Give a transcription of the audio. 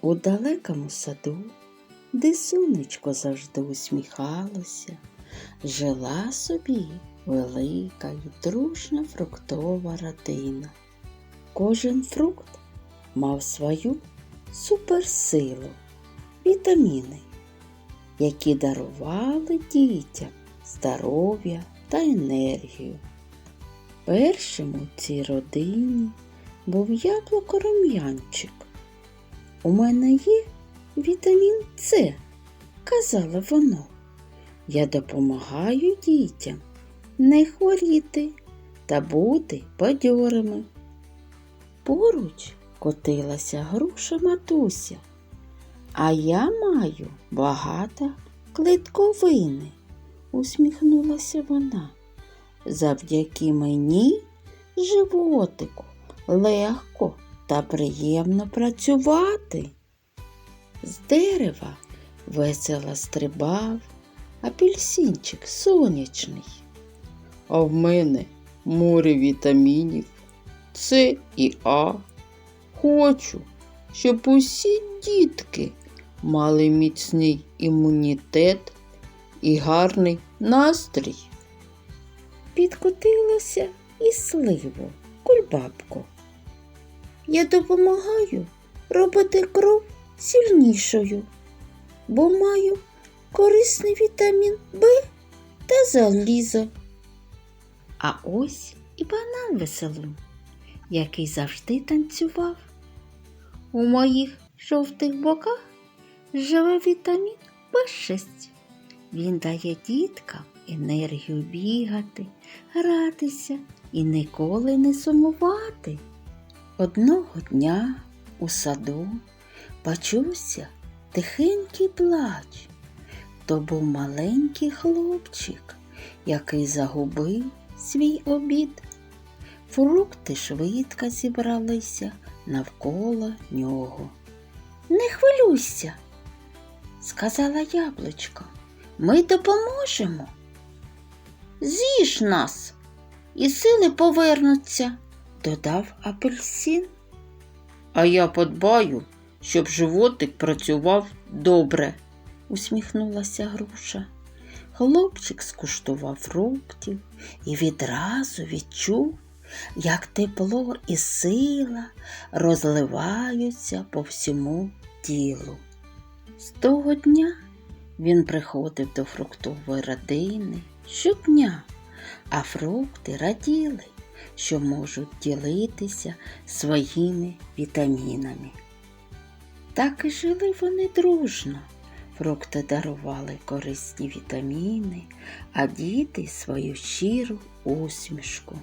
У далекому саду, де сонечко завжди усміхалося, жила собі велика й дружна фруктова родина. Кожен фрукт мав свою суперсилу, вітаміни, які дарували дітям здоров'я та енергію. Першим у цій родині був яблуко рум'янчик. У мене є вітамін С, казала воно. Я допомагаю дітям не хворіти та бути бадьорими. Поруч котилася груша матуся, а я маю багато клітковини, усміхнулася вона. Завдяки мені животику легко та приємно працювати. З дерева весело стрибав апельсинчик сонячний. А в мене море вітамінів С і А. Хочу, щоб усі дітки мали міцний імунітет і гарний настрій. Підкотилося і сливо, кульбабко. Я допомагаю робити кров сильнішою, бо маю корисний вітамін Б та залізо. А ось і банан веселун, який завжди танцював. У моїх жовтих боках живе вітамін Б6. Він дає діткам енергію бігати, гратися і ніколи не сумувати. Одного дня у саду почувся тихенький плач. То був маленький хлопчик, який загубив свій обід. Фрукти швидко зібралися навколо нього. Не хвилюйся, сказала яблучко. Ми допоможемо. З'їж нас, і сили повернуться, додав апельсин. А я подбаю, щоб животик працював добре, усміхнулася груша. Хлопчик скуштував фруктів і відразу відчув, як тепло і сила розливаються по всьому тілу. З того дня він приходив до фруктової родини щодня, а фрукти раділи, що можуть ділитися своїми вітамінами. Так і жили вони дружно. Фрукти дарували корисні вітаміни, а діти свою щиру усмішку.